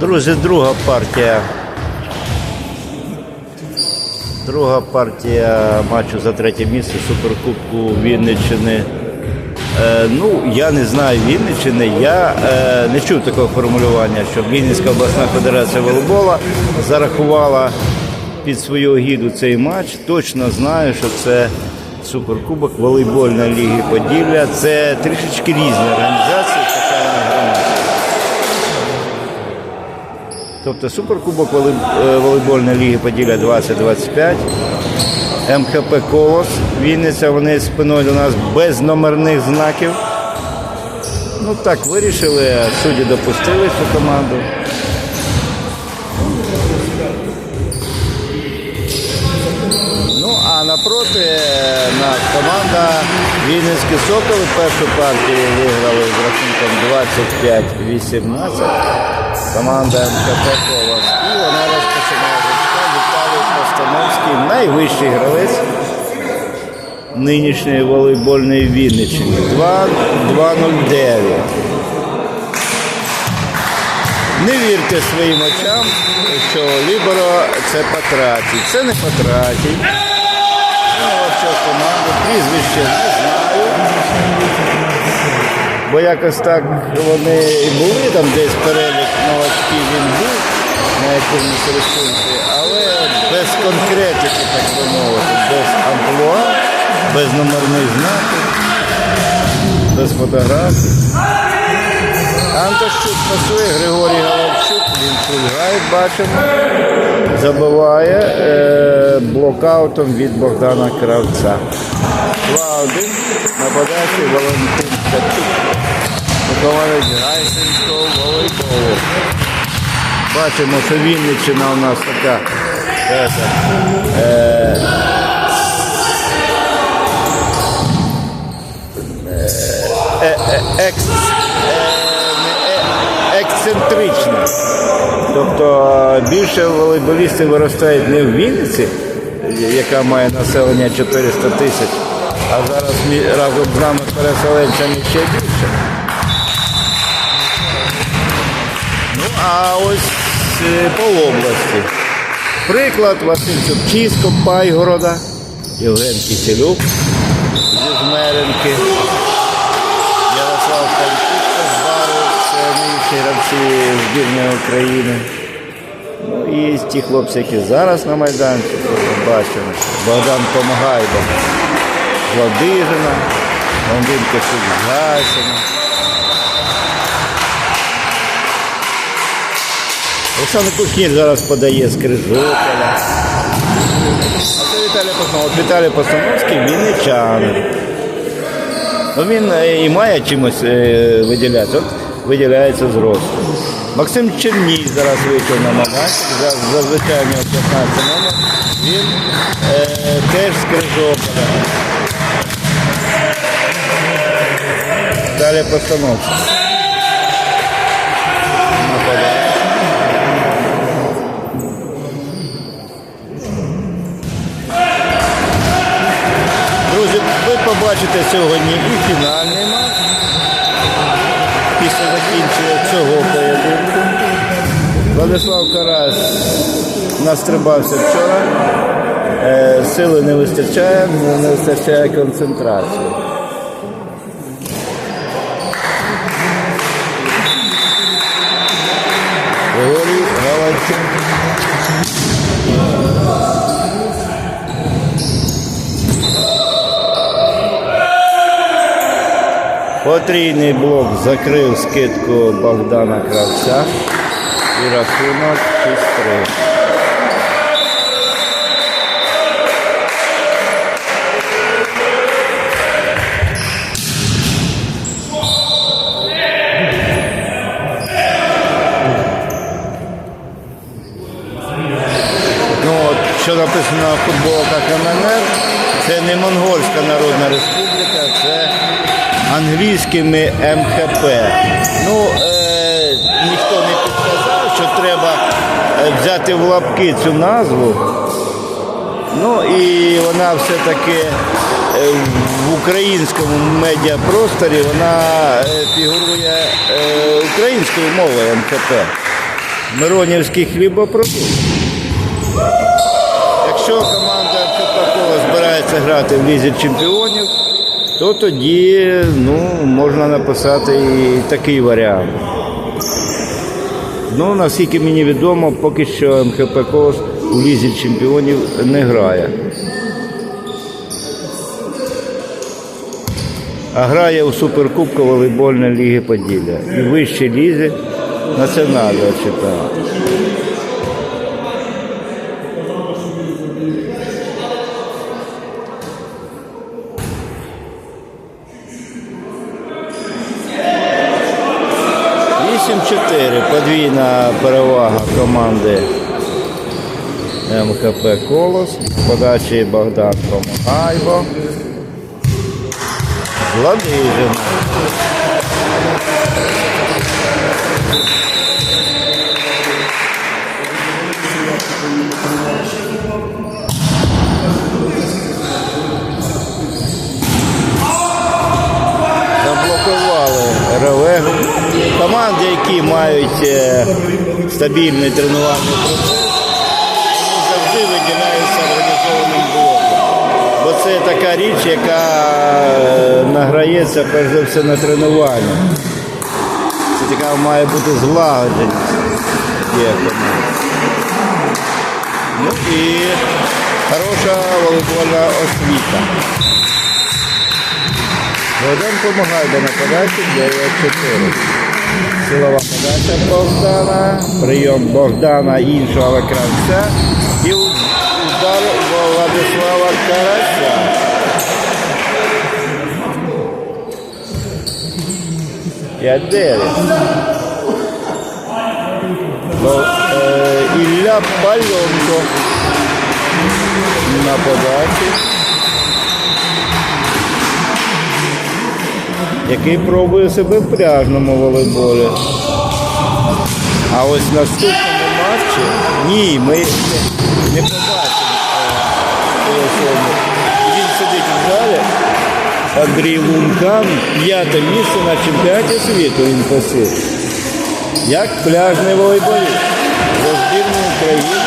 Друзі, друга партія. Друга партія матчу за третє місце Суперкубку Вінниччини. Е, ну, я не знаю Вінниччини. Я е, не чув такого формулювання, що Вінницька обласна федерація волейбола зарахувала під свою гіду цей матч. Точно знаю, що це Суперкубок волейбольної ліги Поділля. Це трішечки різні організації Тобто Суперкубок е, волейбольної ліги Поділля 2025. МХП Колос Вінниця, вони спиною до нас без номерних знаків. Ну так вирішили, судді допустили цю команду. Ну, а напроти е, нас команда Вінницькі Соколи першу партію виграли з рахунком 25-18. Команда МКП Колос. І вона розпочинає гучка. Віталій Постановський, найвищий гравець нинішньої волейбольної Вінниччини. 2-2-0-9. Не вірте своїм очам, що Ліберо це Патратій. Це не Патратій. Новачок команди, прізвище не знаю. Бо якось так вони і були, там десь перелік новачків він був на якомусь рисунку, але без конкретики, так би мовити, без амплуа, без номерних знаків, без фотографій. Антощук пасує, Григорій Головчук, він шульгає, бачимо. Забиває е, блокаутом від Богдана Кравця. 2-1. Нападаючий Валентин Ткачук. Вихованець Гайсинського волейболу. Бачимо, що Вінниччина у нас така. е, е, е, е, екс, е, е, ексцентрична. Тобто більше волейболістів виростають не в Вінниці, яка має населення 400 тисяч, а зараз разом з нами переселенцями ще більше. Ну, а ось е, по області. Приклад Василь Чубчисько, Пайгорода, Євген Киселюк зі Жмеренки, Ярослав Панчишко з Бару, це нинішні гравці збірної України. Ну і ті хлопці, які зараз на майданчику, ми бачимо. Богдан Помагайба, Косюк з Гасіна. Олександр Кушнір зараз подає з Крижополя. А це Віталій Постановов. Віталій Постановський вінничанин. Ну, він е, і має чимось е, виділятися. От виділяється з росту. Максим Черній зараз вийшов на за- зазвичай у нього 15 номер. Він е, теж з Крижополя. Далі постановці. Друзі, ви побачите сьогодні і фінальний матч після закінчення цього поєдинку. Владислав Карас настрибався вчора. Е, Сили не вистачає, не вистачає концентрації. Потрійний блок закрив скидку Богдана Кравця і рахунок 6-3. Ну, що написано на футболках МНР, це не Монгольська Народна Республіка, англійськими МХП. Ну, е, ніхто не підказав, що треба е, взяти в лапки цю назву. Ну і вона все-таки е, в українському медіапросторі вона е, фігурує українською мовою МХП. Миронівський хлібопродукт. Якщо команда Чупакова збирається грати в лізі чемпіонів, то тоді ну, можна написати і такий варіант. Ну, наскільки мені відомо, поки що МХП Колос у лізі чемпіонів не грає. А грає у Суперкубку волейбольної ліги Поділля і вищій лізі національного чемпіонату. Перевага команди МХП Колос. Подачі Богдан Комагайбо. Ладижин. Стабільний тренувальний процес, вони завжди виділяються організованим блоком. Бо це така річ, яка е, награється перш за все на тренуванні. Це така має бути злагодженість. Ну і хороша волейбольна освіта. Богдан допомагає до нападачі 9-4. Силова подача Богдана, прийом Богдана іншого гравця і удар Владислава Карася. П'ять дев'ять. Бо, е, Ілля Пальонко на подачі. Який пробує себе в пляжному волейболі. А ось в наступному матчі ні, ми не, не побачимо е. Він сидить в залі. Андрій Лункан, п'яте місце на чемпіонаті світу він посів. Як пляжний волейболіст за збірну України.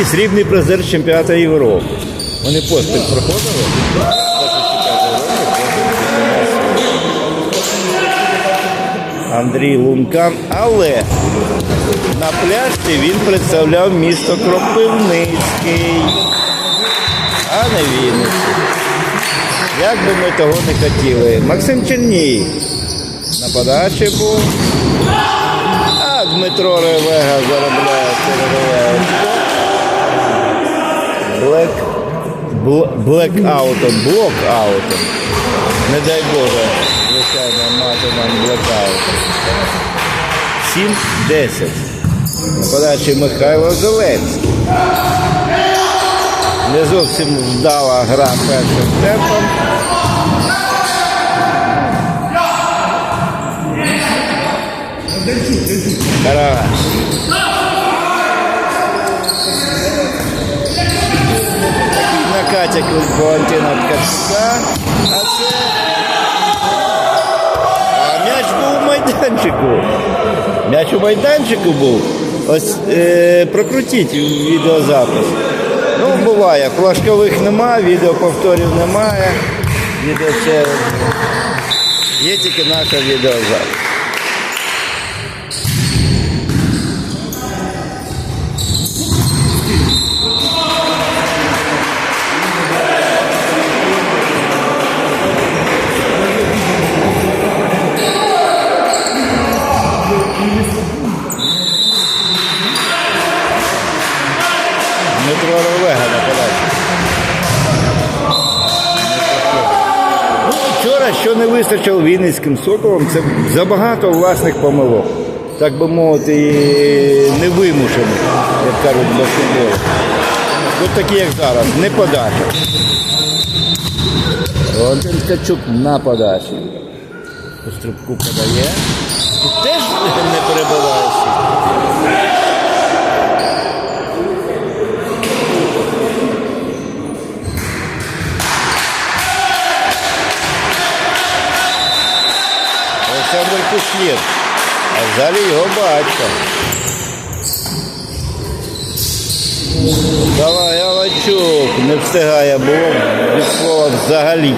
І срібний призер чемпіонату Європи. Вони поспіль проходили. Андрій Лункан, але на пляжці він представляв місто Кропивницький, а не Вінницю. Як би ми того не хотіли. Максим Черній на подачі був. А Дмитро Ревега заробляє. Блек, бл- блекаутом, блокаутом. Не дай Боже, звичайно, мати нам блекаут. 7-10. На подачі Михайло Зеленський. Не зовсім вдала гра першим темпом. Карась. Від Валентина Ткачука. А це. А м'яч був у майданчику. М'яч у майданчику був. Ось е, прокрутіть відеозапис. Ну, буває, флажкових немає, відеоповторів немає. Відео це є тільки наша відеозапис. Вистачило Вінницьким соколом, це забагато власних помилок. Так би мовити, невимушених, як кажуть для футболу. От такі, як зараз, не подача. Валентин Ткачук на подачі. По стрибку подає. І теж не перебивається. Олександр Кушнір. А в залі його батько. Давай, Галачук, не встигає було від слова взагалі.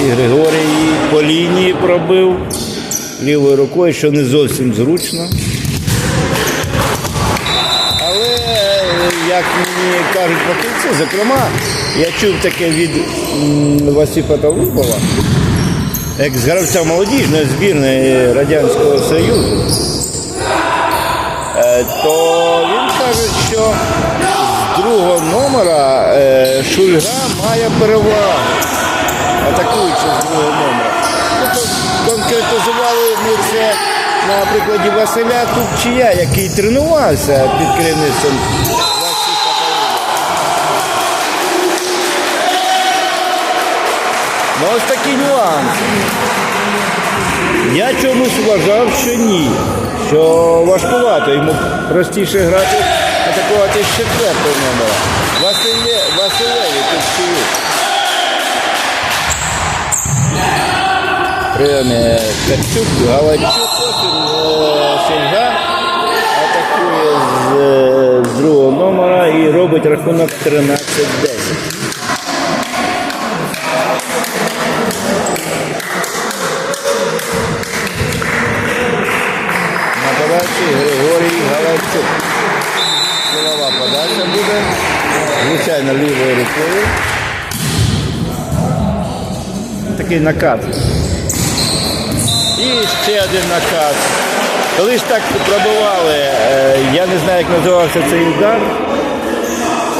І Григорій по лінії пробив лівою рукою, що не зовсім зручно. Але, як мені кажуть фахівці, зокрема, я чув таке від м, Васипа Талупова, екс-гравця молодіжної збірної Радянського Союзу, е, то він каже, що з другого номера е, Шульга має перевагу, атакуючи з другого номера. Тобто конкретизували ми це на прикладі Василя Тупчія, який тренувався під керівництвом Ну ось такі нюанси. Я чомусь вважав, що ні. Що важкувато йому простіше грати, атакувати з четвертого номера. Василє, Василеві Тупчію. Прийомі Качук, Галачук, е, атакує з, е, з другого номера і робить рахунок 13-10. Силова подача буде. Звичайно, лівою рукою. Такий накат. І ще один накат. Коли ж так пробивали, е, я не знаю, як називався цей удар.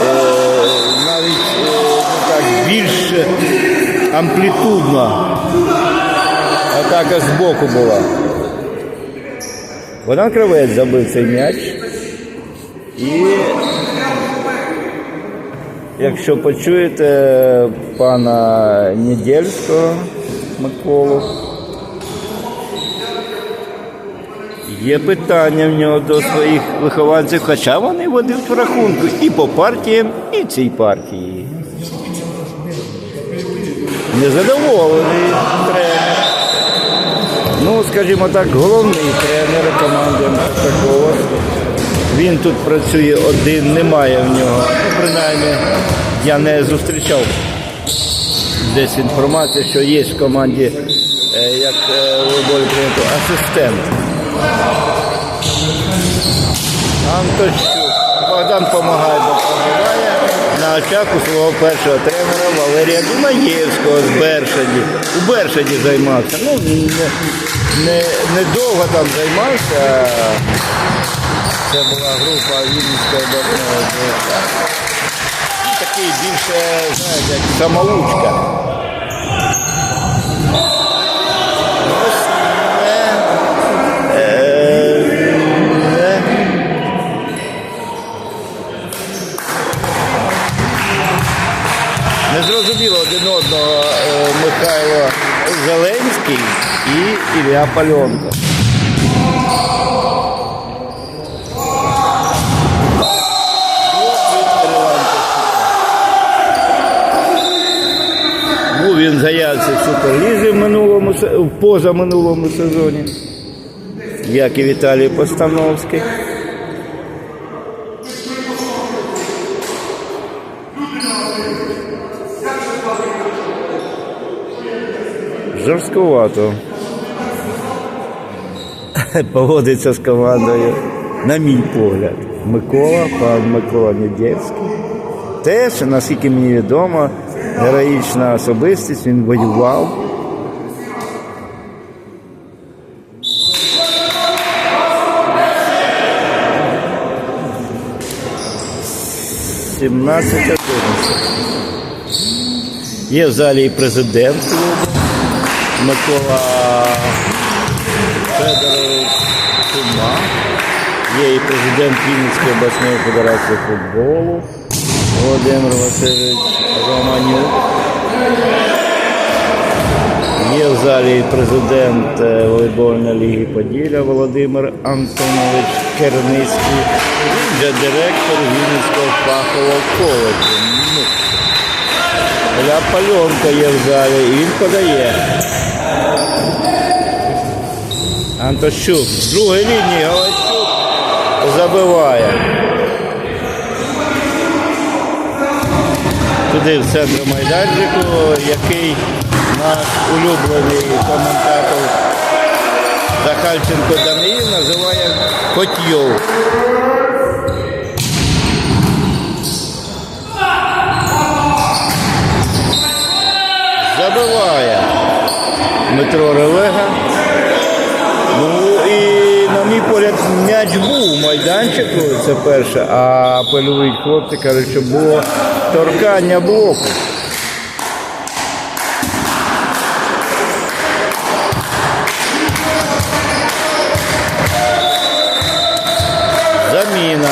Е, Навіть е, ну так, більш амплітудна атака з боку була. Богдан Кравець забив цей м'яч. І якщо почуєте пана Недельського Миколу, є питання в нього до своїх вихованців, хоча вони ведуть в рахунку і по партіям, і цій партії. Незадоволений тренер. Ну, скажімо так, головний тренер команди Такова. Він тут працює один, немає в нього. Ну, принаймні, я не зустрічав десь інформацію, що є в команді, е, як е, волейболі прийнято, асистент. Антощук. Богдан допомагає, допомагає на очах у свого першого тренера Валерія Дунаєвського з Бершаді. У Бершаді займався. Ну, не, не, не довго там займався. Це була група Вінницького обласного ДСК. Ну, Такий більше, знаєте, як самоучка. Ось не, е, не Незрозуміло один одного е, Михайло Зеленський і Ілля Пальонко. Був він в заявці в минулому в позаминулому сезоні, як і Віталій Постановський. Жорстковато поводиться з командою, на мій погляд. Микола, пан Микола Недєвський. Теж, наскільки мені відомо, героїчна особистість, він воював. Сімнадцять. Є в залі і президент Микола Федорович Кума. Є і президент Вінницької обласної федерації футболу Володимир Васильович Романюк. Є в залі президент е, волейбольної ліги Поділля Володимир Антонович Керницький. Він же директор Вінницького фахового коледжу. Аля пальонка є в залі, і він подає. Антощук. З другої лінії Галайчук забиває. Туди в центр майданчику, який наш улюблений коментатор Захальченко Даниїв називає Котьйов. Забиває Дмитро Ревега. Ну і, на мій погляд, м'яч був у майданчику, це перше, а польовий хлопці кажуть, що було торкання блоку. Заміна.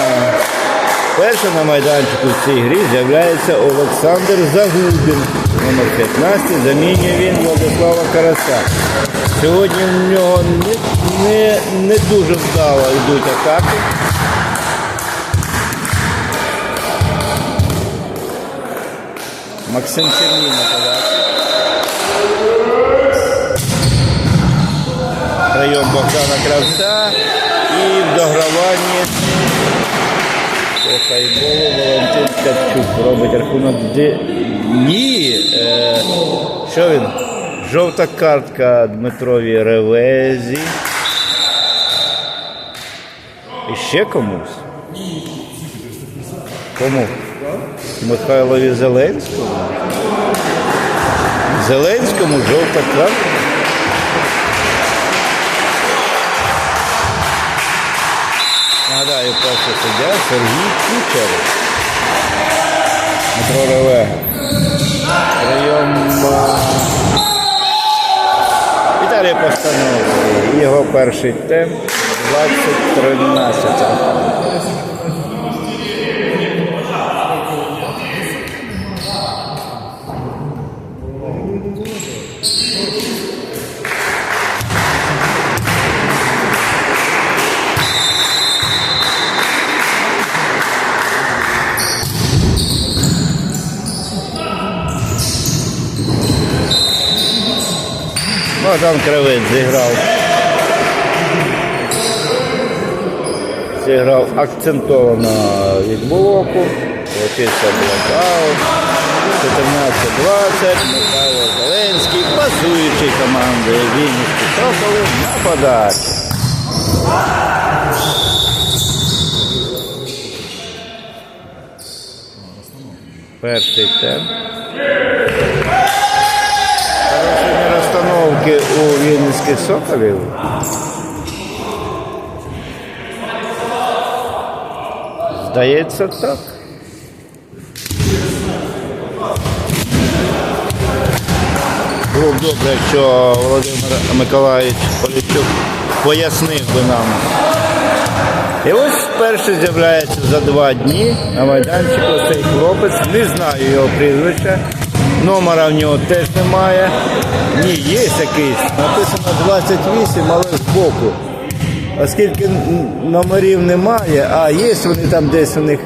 Перший на майданчику в цій грі з'являється Олександр Загубін. Номер 15 замінює він Владислава Караса. Сьогодні в нього не, не, не дуже вдало йдуть атаки. Максим Черній на подачі. Богдана Кравця і в дограванні по хайболу Валентин Ткачук робить рахунок. Ні. Е... Що він? Жовта картка Дмитрові Ревезі. І ще комусь? Кому? Михайлові Зеленському? Зеленському жовта картка. Нагадаю, перший суддя Сергій Кучер. Дмитро Ревега. Прийом а, Віталій Постановки. Його перший темп 2013. Богдан Кривець зіграв. Зіграв акцентовано від блоку. Получився блокаут. 14-20. Михайло Зеленський, пасуючий командою Вінницькі Соколи на подачі. Перший темп. Розстановки у Вінницьких Соколів. Здається так. Було б добре, якщо Володимир Миколаївич Поліщук пояснив би нам. І ось вперше з'являється за два дні на майданчику цей хлопець. Не знаю його прізвища. Номера в нього теж немає. Ні, є якийсь. Написано 28, але збоку. Оскільки номерів немає, а є вони там десь у них.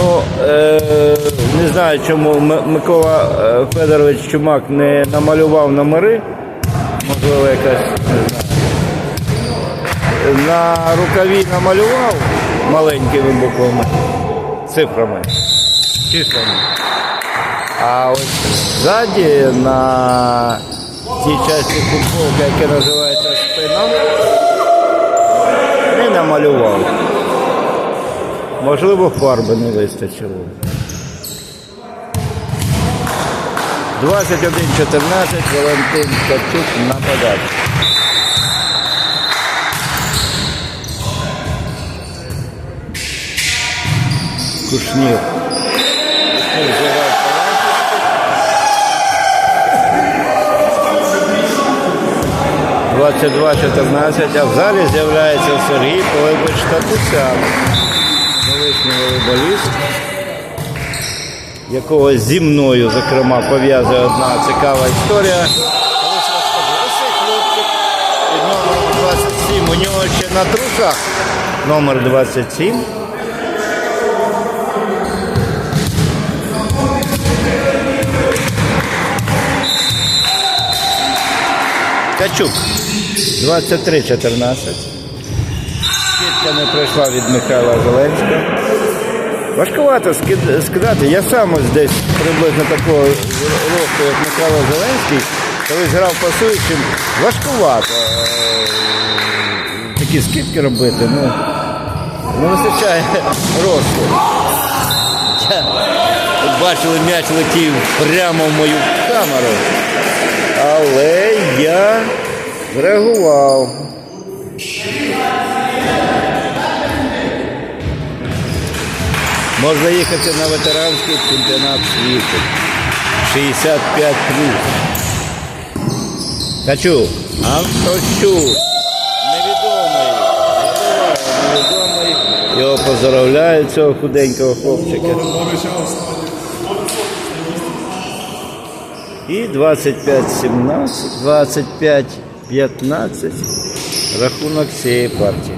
Ну, е, не знаю, чому Микола е, Федорович Чумак не намалював номери. Можливо, якась не знаю. На рукаві намалював маленькими буквами, цифрами, числами. А ось ззаді на тій часті футболки, яка називається спина, не намалював. Можливо, фарби не вистачило. 21-14 Валентин Ткачук на подачі. Кушнір. Кушнір 22-14, а в залі з'являється Сергій Пилипович Татусян. Колишній волейболіст, якого зі мною, зокрема, пов'язує одна цікава історія. Під номером 27. У нього ще на трусах номер 27. Ткачук 23-14. Скидка не пройшла від Михайла Зеленського. Важкувато скидати. Я сам ось десь приблизно такого росту, як Михайло Зеленський, коли грав пасуючим, важкувато е, такі скидки робити. Ну, не вистачає росту. Бачили, м'яч летів прямо в мою камеру. Але я зреагував. Можна їхати на ветеранський чемпіонат світу. 65 Качу. Антощук. Невідомий. Невідомий. Його поздравляють цього худенького хлопчика. І 25-17, 25-15 рахунок цієї партії.